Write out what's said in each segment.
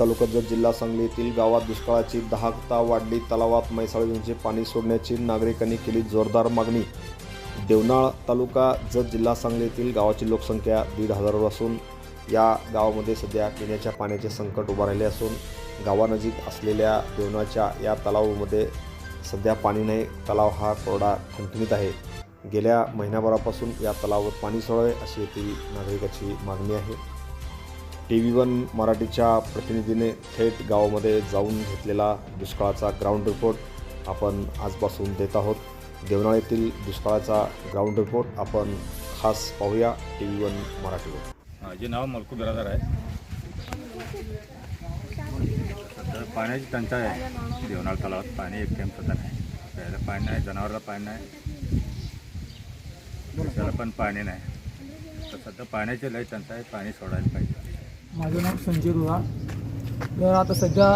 तालुक्यात जत जिल्हा सांगली येथील गावात दुष्काळाची दहाकता वाढली तलावात म्हैसाळींचे पाणी सोडण्याची नागरिकांनी केली जोरदार मागणी. देवनाळ तालुका जत जिल्हा सांगली येथील गावाची लोकसंख्या दीड हजारवर असून या गावामध्ये सध्या पिण्याच्या पाण्याचे संकट उभं राहिले असून गावानजीक असलेल्या देवनाच्या या तलावामध्ये सध्या पाणी नाही. तलाव हा कोरडा ठणठणीत आहे. गेल्या महिन्याभरापासून या तलावावर पाणी सोडावे अशी येथील नागरिकाची मागणी आहे. टी व्ही वन मराठीच्या प्रतिनिधीने थेट गावामध्ये जाऊन घेतलेला दुष्काळाचा ग्राउंड रिपोर्ट आपण आजपासून देत आहोत. देवनाळीतील दुष्काळाचा ग्राउंड रिपोर्ट आपण खास पाहूया टी व्ही वन मराठीवर. माझे नाव मलकू बिरादार आहे. पाण्याची टंचाई आहे देवनाळ तलावात. पाणी एक टाइम सुद्धा नाही प्यायला पाणी नाही जनावरला पाणी नाही. त्याला पण पाणी नाही. तर सध्या पाण्याची लय टंचाई आहे पाणी सोडायला पाहिजे. माझं नाव संजय रुहा. तर आता सध्या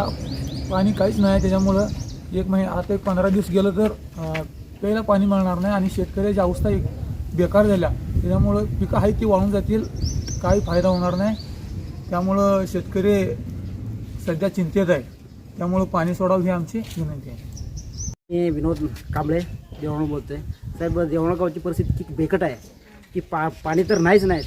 पाणी काहीच नाही त्याच्यामुळं एक महिना आता एक पंधरा दिवस गेलं तर प्यायला पाणी मिळणार नाही आणि शेतकऱ्याची अवस्था एक बेकार झाल्या. त्याच्यामुळं पिकं आहेत ती वाळून जातील काही फायदा होणार नाही. त्यामुळं शेतकरी सध्या चिंतेत आहे त्यामुळं पाणी सोडावं ही आमची विनंती आहे. मी विनोद कांबळे देवणा बोलतोय. साहेब देवणा गावची परिस्थिती बेकट आहे की पा पाणी तर नाहीच नाही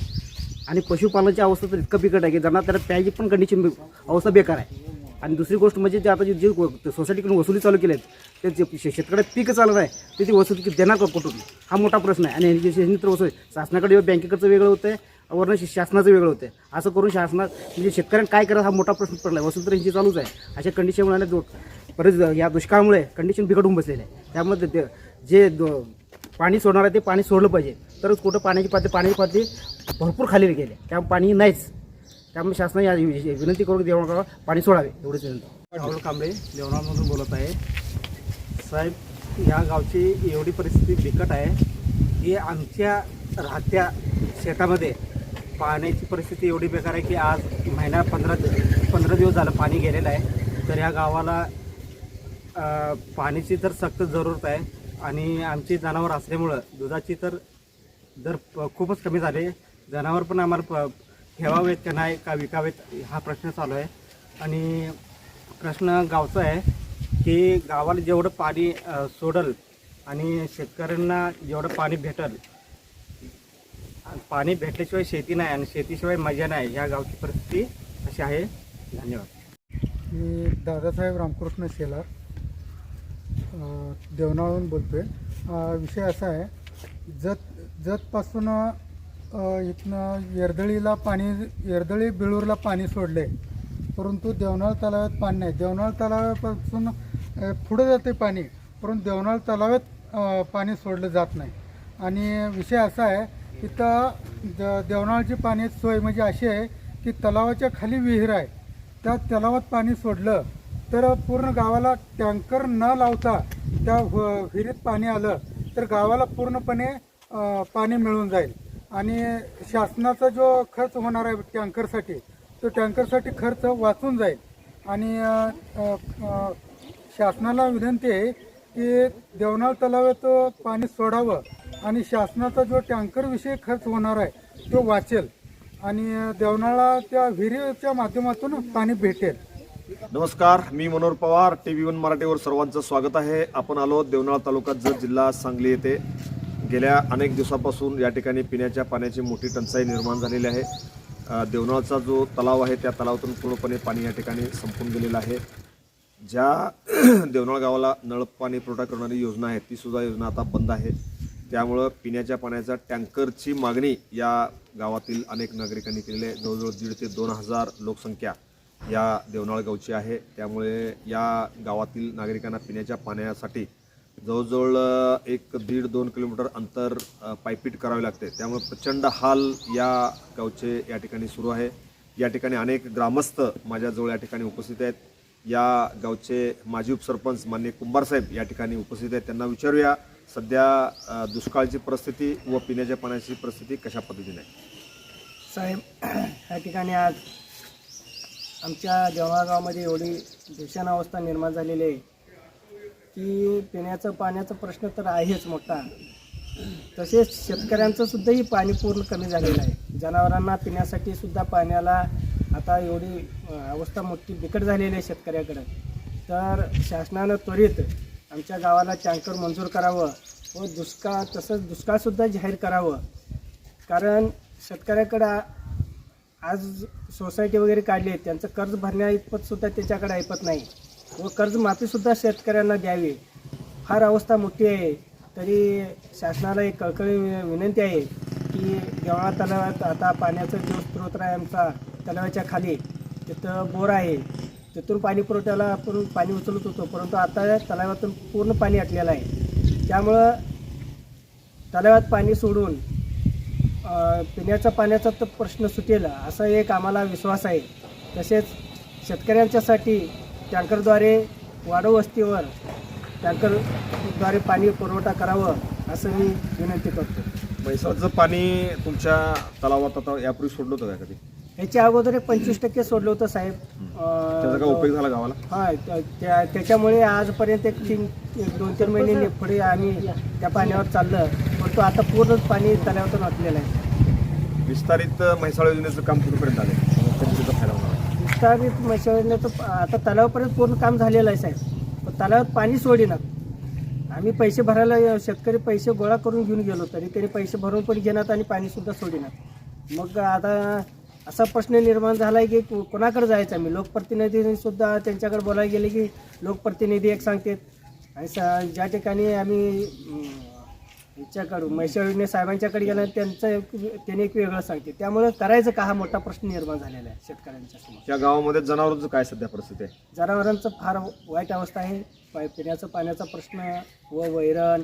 आणि पशुपालनाची अवस्था तर इतकं बिकट आहे की त्यांना त्याला प्यायची पण कंडिशन अवस्था बेकार आहे. आणि दुसरी गोष्ट म्हणजे जे आता जे जे सोसायटीकडून वसुली चालू केल्या आहेत ते जे शे- शेतकऱ्यात पीक चालत आहे ते ती वसुली देणार का कुठून? हा मोठा प्रश्न आहे. आणि यांची यांनी तर वसुली शासनाकडे बँकेकडचं वेगळं होतं आहे वरनं शासनाचं वेगळं होतं असं करून शासनात म्हणजे शेतकऱ्यांना काय करायचं हा मोठा प्रश्न पडला आहे वसूल तर यांची चालूच आहे. अशा कंडिशनमुळे दो परत या दुष्काळामुळे कंडिशन बिघडून बसलेलं आहे. त्यामध्ये ते जे दो- पाणी सोडणार आहे ते पाणी सोडलं पाहिजे. तरच कुठं पाण्याची पातळी पाण्याची पातळी भरपूर खाली गेले. त्यामुळे पाणी नाहीच. त्यामुळे शासनाने या विनंती करून देवळगाव पाणी सोडावे एवढंच विनंती. राहुल कांबळे देवळामधून बोलत आहे. साहेब या गावची एवढी परिस्थिती बिकट आहे. की आमच्या राहत्या शेतामध्ये पाण्याची परिस्थिती एवढी बेकार आहे की आज महिना पंधरा पंधरा दिवस झालं पाणी गेलेलं आहे. तर या गावाला पाण्याची तर सक्त जरूरत आहे. आणि आमची जनावर असल्यामुळं दुधाची तर दर खूपच कमी झाले जनावर पण आम्हाला प ठेवावेत का नाही का विकावेत हा प्रश्न चालू आहे. आणि प्रश्न गावचा आहे की गावाला जेवढं पाणी सोडल आणि शेतकऱ्यांना जेवढं पाणी भेटल आणि पाणी भेटल्याशिवाय शेती नाही आणि शेतीशिवाय मजा नाही ह्या गावची परिस्थिती अशी आहे. धन्यवाद. मी दादासाहेब रामकृष्ण शेलार अ, देवनाळहून बोलतोय. विषय असा आहे जत जतपासून इथनं येरदळीला पाणी येरदळी बिळूरला पाणी सोडले. परंतु देवनाळ तलावात पाणी नाही. देवनाळ तलावापासून पुढं जाते पाणी परंतु देवनाळ तलावात पाणी सोडलं जात नाही. आणि विषय असा आहे इथं द देवनाळची पाणी सोय म्हणजे अशी आहे की तलावाच्या खाली विहीर आहे. त्या तलावात पाणी सोडलं तर पूर्ण गावाला टँकर न लावता त्या विहिरीत पाणी आलं तर गावाला पूर्णपणे पाणी मिळून जाईल. आणि शासनाचा जो खर्च होणार आहे टँकरसाठी तो टँकरसाठी खर्च वाचून जाईल. आणि शासनाला विनंती आहे की देवनाळ तलावात पाणी सोडावं आणि शासनाचा जो टँकरविषयी खर्च होणार आहे तो वाचेल. आणि देवनाळा त्या विहिरीच्या माध्यमातून पाणी भेटेल. नमस्कार मी Manohar Pawar T V one मराठीवर सर्वांचं स्वागत आहे. आपण आलो देवनाळ तालुका जत जिल्हा सांगली येथे. गेल्या अनेक दिवसापासून या ठिकाणी पिण्याच्या पाण्याची मोठी टंचाई निर्माण झालेली आहे. देवनाळचा जो तलाव आहे त्या तलावातून पूर्णपणे पाणी या ठिकाणी संपून गेलेलं आहे. ज्या देवनाळ गावाला नळ पाणी पुरवठा करणारी योजना आहे तीसुद्धा योजना आता बंद आहे. त्यामुळं पिण्याच्या पाण्याचा टँकरची मागणी या गावातील अनेक नागरिकांनी केलेली आहे. जवळजवळ दीड ते दोन हजार लोकसंख्या या देवनाळ गावची आहे. त्यामुळे या गावातील नागरिकांना पिण्याच्या पाण्यासाठी जवळजवळ एक दीड दोन किलोमीटर अंतर पायपीट करावे लागते. त्यामुळे प्रचंड हाल या गावचे या ठिकाणी सुरू आहे. या ठिकाणी अनेक ग्रामस्थ माझ्याजवळ या ठिकाणी उपस्थित आहेत. या गावचे माजी उपसरपंच मान्य कुंभारसाहेब या ठिकाणी उपस्थित आहेत. त्यांना विचारूया सध्या दुष्काळाची परिस्थिती व पिण्याच्या पाण्याची परिस्थिती कशा पद्धतीने आहे? साहेब ह्या ठिकाणी आज आमच्या देवळा गावामध्ये एवढी भीषण अवस्था निर्माण झालेली आहे की पिण्याचं पाण्याचा प्रश्न तर आहेच मोठा. तसेच शेतकऱ्यांचं सुद्धाही पाणी पूर्ण कमी झालेलं आहे. जनावरांना पिण्यासाठी सुद्धा पाण्याला आता एवढी अवस्था मोठी बिकट झालेली आहे शेतकऱ्याकडं. तर शासनानं त्वरित आमच्या गावाला टँकर मंजूर करावं व दुष्काळ तसंच दुष्काळसुद्धा जाहीर करावं. कारण शेतकऱ्याकडं आज सोसायटी वगैरे काढली आहे त्यांचं कर्ज भरण्या इतपत त्याच्याकडे ऐपत नाही. व कर्जमाफीसुद्धा शेतकऱ्यांना द्यावी. फार अवस्था मोठी आहे. तरी शासनाला एक कळकळी विनंती आहे की देवळा तलावात आता पाण्याचा जो स्रोत आहे आमचा तलावाच्या खाली तिथं बोर आहे. तिथून पाणी पुरवठ्याला आपण पाणी उचलत होतो परंतु आता तलावातून पूर्ण पाणी आटलेलं आहे. त्यामुळं तलावात पाणी सोडून पिण्याच्या पिण्याचा पाण्याचा तर प्रश्न सुटेल असा एक आम्हाला विश्वास आहे. तसेच शेतकऱ्यांच्यासाठी टँकरद्वारे वाढव वस्तीवर टँकरद्वारे पाणी पुरवठा करावं असं मी विनंती करतो. म्हैसाळचं पाणी तुमच्या तलावात आता यापूर्वी सोडलं होतं का कधी? ह्याच्या अगोदर एक पंचवीस टक्के सोडलं होतं साहेब. त्याचा काय अ, उपयोग झाला गावाला? हा त्या- त्या त्याच्यामुळे आजपर्यंत एक तीन एक दोन तीन महिने पुढे आम्ही त्या पाण्यावर चाललं. परंतु आता पूर्ण पाणी तलावातून वाटलेलं आहे. विस्तारित म्हैसाळ योजनेचं काम कुठपर्यंत आले त्याचा फायदा होणार. आहे. विस्तारित मशागतीचं आता तलावापर्यंत पूर्ण काम झालेलं आहे साहेब. पण तलावात पाणी सोडेनात आम्ही पैसे भरायला शेतकरी पैसे गोळा करून घेऊन गेलो तरी त्यांनी पैसे भरून पण घेणार आणि पाणीसुद्धा सोडेनात मग आता असा प्रश्न निर्माण झाला आहे की कोणाकडे जायचं? आम्ही लोकप्रतिनिधीसुद्धा त्यांच्याकडे बोलायला गेले की लोकप्रतिनिधी एक सांगतात. आणि स- ज्या ठिकाणी आम्ही अं, ह्याच्याकडून म्हैसाळ साहेबांच्याकडे गेलं त्यांचं एक त्याने एक वेगळं सांगते. त्यामुळे करायचं का हा मोठा प्रश्न निर्माण झालेला आहे शेतकऱ्यांच्या समोर. या गावामध्ये जनावरांचं काय सध्या परिस्थिती आहे? जनावरांचं फार वाईट अवस्था आहे. पिण्याचं पाण्याचा प्रश्न व वैरण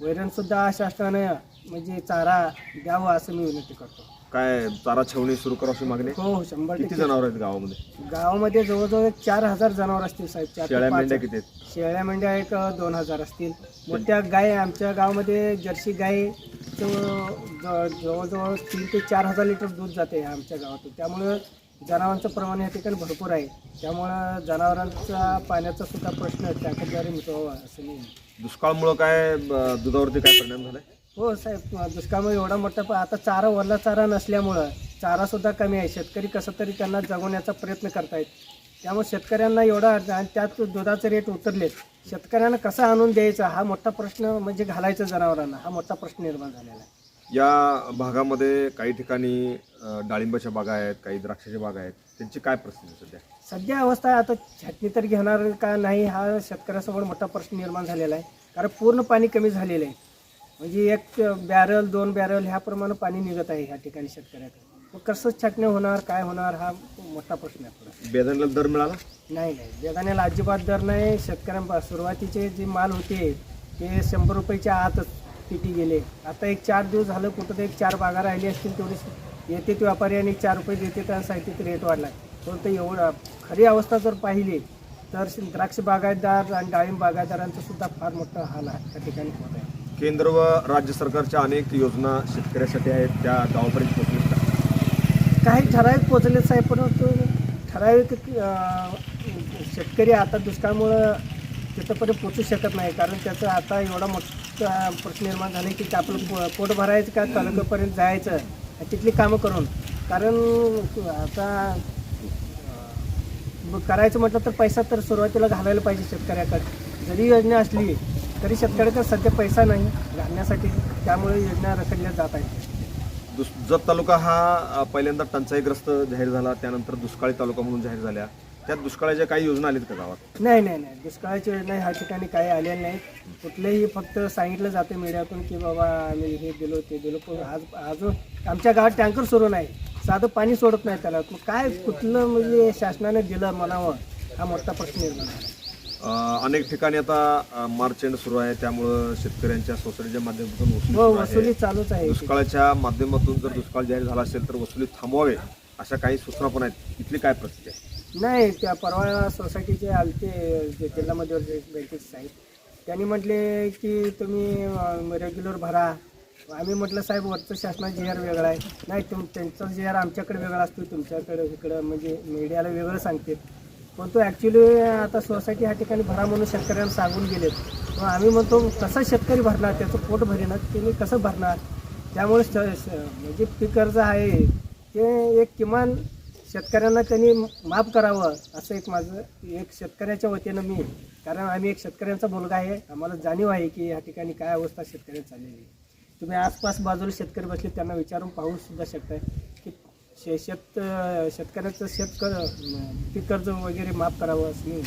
वैरणसुद्धा शासनानं म्हणजे चारा द्यावा असं मी विनंती करतो. काय चारा छावणी सुरू करावी अशी मागणी? आहे? हो हो शंभर किती टक्के. जनावर आहेत गावामध्ये? गावामध्ये जवळजवळ चार हजार जनावर असतील साहेब चार ते शेळ्या पाच. मेंढ्या किती आहेत? शेळ्या मेंढ्या एक दोन हजार असतील. मोठ्या गाय आमच्या गावामध्ये जर्सी गाय जवळजवळ तीन ते चार हजार लिटर दूध जाते आमच्या गावातून. त्यामुळं जनावरांचं प्रमाण या ठिकाणी भरपूर आहे. त्यामुळं जनावरांचा पाण्याचा सुद्धा प्रश्न टँकरद्वारे मिटवावा असं मी दुष्काळमुळं काय ब- दुधावरती काय परिणाम झालाय? हो साहेब दुष्काळामुळे एवढा मोठा प- आता चारा वरला चारा नसल्यामुळं चारा सुद्धा कमी आहे. शेतकरी कसं तरी त्यांना जगवण्याचा प्रयत्न करतायत. त्यामुळे शेतकऱ्यांना एवढा आणि त्यात दुधाचे रेट उतरलेत. शेतकऱ्यांना कसा आणून द्यायचा हा मोठा प्रश्न म्हणजे घालायचा जनावरांना. हा मोठा प्रश्न निर्माण झालेला आहे. या भागामध्ये काही ठिकाणी डाळिंबाच्या बागा आहेत काही द्राक्षाच्या बागा आहेत. त्यांची काय परिस्थिती आहे सध्या? सध्या अवस्था आता छाटणी तर घेणार का नाही हा शेतकऱ्यासमोर मोठा प्रश्न निर्माण झालेला आहे. कारण पूर्ण पाणी कमी झालेलं आहे. म्हणजे एक बॅरल दोन बॅरल ह्याप्रमाणे पाणी निघत आहे ह्या ठिकाणी शेतकऱ्याकडे. मग कसं छाटणी होणार काय होणार हा मोठा प्रश्न आहे आपला. बेदाण्याला दर मिळाला? नाही नाही. बेदाण्याला अजिबात दर नाही. शेतकऱ्यांपा सुरुवातीचे जे माल होते ते शंभर रुपयाच्या आतच किती गेले. आता एक चार दिवस झालं कुठं एक चार बागा राहिली असतील तेवढी येते ते व्यापारी आणि चार रुपये देते त्या साहित्यात रेट वाढला परंतु एवढं खरी अवस्था जर पाहिली तर द्राक्ष बागायतदार आणि डाळिंब बागायतदारांचा सुद्धा फार मोठा हाल आहे. त्या ठिकाणी होत आहे. केंद्र व राज्य सरकारच्या अनेक योजना शेतकऱ्यासाठी आहेत त्या गावापर्यंत पोहोचलेत का? काही ठराविक पोचले साहेब परंतु ठराविक अं, शेतकरी आता दुष्काळामुळं तिथंपर्यंत पोचू शकत नाही कारण त्याचं आता एवढा मोठा प्रश्न निर्माण झाला की आपलं पो- पोट भरायचं का तालुक्यापर्यंत जायचं आणि तिथली कामं करून. कारण आता अं, करायचं म्हटलं तर पैसा तर सुरुवातीला घालायला पाहिजे शेतकऱ्याकडे. जरी योजना असली तरी शेतकऱ्याचा सध्या पैसा नाही घालण्यासाठी त्यामुळे योजना रखडल्या जात आहेत. दुस जत तालुका हा पहिल्यांदा टंचाईग्रस्त जाहीर झाला त्यानंतर दुष्काळी तालुका म्हणून जाहीर झाल्या. त्या दुष्काळाच्या काही योजना आलीत का गावात? नाही नाही नाही. दुष्काळाची योजना ह्या ठिकाणी काही आलेल्या नाहीत. कुठलेही फक्त सांगितलं जातं मीडियातून की बाबा आम्ही हे दिलो ते दिलो. पण आज अजून आमच्या गावात टँकर सुरू नाही. साधं पाणी सोडत नाही त्याला. मग काय कुठलं म्हणजे शासनाने दिलं म्हणावं हा मोठा प्रश्न निर्माण आहे. अ, अनेक ठिकाणी आता मार्च एंड सुरू आहे. त्यामुळं शेतकऱ्यांच्या सोसायटीच्या माध्यमातून वसुली हो वसुली. चालूच आहे. दुष्काळाच्या माध्यमातून जर दुष्काळ जाहीर झाला असेल तर वसुली थांबवावे अशा काही सूचना पण आहेत. इथली काय प्रतिक्रिया आहे? नाही त्या परवा सोसायटीचे आलते जे जिल्हा मध्यवर्ती बँकेचे साहेब. त्यांनी म्हटले की तुम्ही रेग्युलर भरा. आम्ही म्हटलं साहेब वरचं शासनाचा जी आर वेगळा आहे. नाही तुम त्यांचा जी आर आमच्याकडे वेगळा असतो तुमच्याकडे इकडं म्हणजे मीडियाला वेगळं सांगते पण तो ॲक्च्युली आता सोसायटी ह्या ठिकाणी भरा म्हणून शेतकऱ्यांना सांगून गेलेत. मग आम्ही म्हणतो कसा शेतकरी भरणार? त्याचं पोट भरेना त्यांनी कसं भरणार? त्यामुळे म्हणजे पीक कर्ज आहे ते एक किमान शेतकऱ्यांना त्यांनी माफ करावं असं एक माझं एक शेतकऱ्याच्या वतीनं मी कारण आम्ही एक शेतकऱ्यांचा मुलगा आहे. आम्हाला जाणीव आहे की या ठिकाणी काय अवस्था शेतकऱ्यांची चाललेली आहे. तुम्ही आसपास बाजूला शेतकरी बसले त्यांना विचारून पाहू सुद्धा शकताय. शे शेत शेतकऱ्याचं शेत कर पीक कर्ज वगैरे माफ करावं असं मी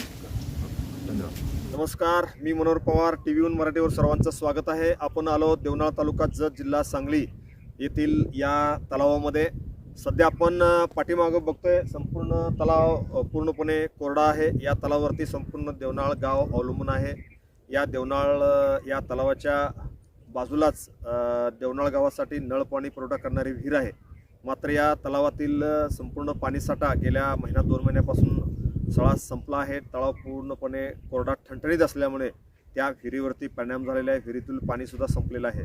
धन्यवाद. नमस्कार मी मनोहर पवार टी व्हीहून मराठीवर सर्वांचं स्वागत आहे. आपण आलो देवनाळ तालुका जत जिल्हा सांगली येथील या तलावामध्ये. सध्या आपण पाठीमागं बघतोय संपूर्ण तलाव पूर्णपणे कोरडा आहे. या तलावावरती संपूर्ण देवनाळ गाव अवलंबून आहे. या देवनाळ या तलावाच्या बाजूलाच देवनाळ गावासाठी नळ पाणी पुरवठा करणारी विहीर आहे. मात्र या तलावातील संपूर्ण पाणीसाठा गेल्या महिन्यात दोन महिन्यापासून सळा संपला आहे. तलाव पूर्णपणे कोरडा ठणठणीत असल्यामुळे त्या विहिरीवरती परिणाम झालेला आहे. विहिरीतील पाणीसुद्धा संपलेलं आहे.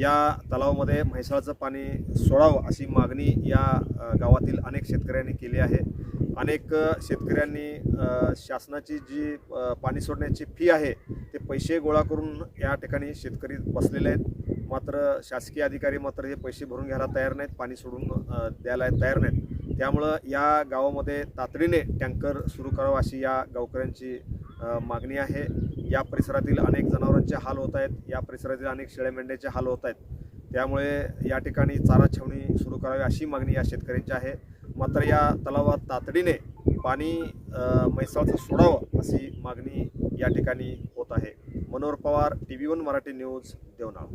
या तलावामध्ये म्हैसाळाचं पाणी सोडावं अशी मागणी या गावातील अनेक शेतकऱ्यांनी केली आहे. अनेक शेतकऱ्यांनी शासनाची जी पाणी सोडण्याची फी आहे ते पैसे गोळा करून या ठिकाणी शेतकरी बसलेले आहेत. मात्र शासकीय अधिकारी मात्र हे पैसे भरून घ्यायला तयार नाहीत पाणी सोडून द्यायला तयार नाहीत. त्यामुळं या गावामध्ये तातडीने टँकर सुरू करावं अशी या गावकऱ्यांची मागणी आहे. या परिसरातील अनेक जनावरांचे हाल होत आहेत या परिसरातील अनेक शेळ्या मेंढ्याचे हाल होत आहेत. त्यामुळे या ठिकाणी चारा छावणी सुरू करावी अशी मागणी या शेतकऱ्यांची आहे. मात्र या तलावात तातडीने पाणी अ, म्हैसाळचं सोडावं अशी मागणी या ठिकाणी होत आहे. Manohar Pawar TV one Marathi news Devnal.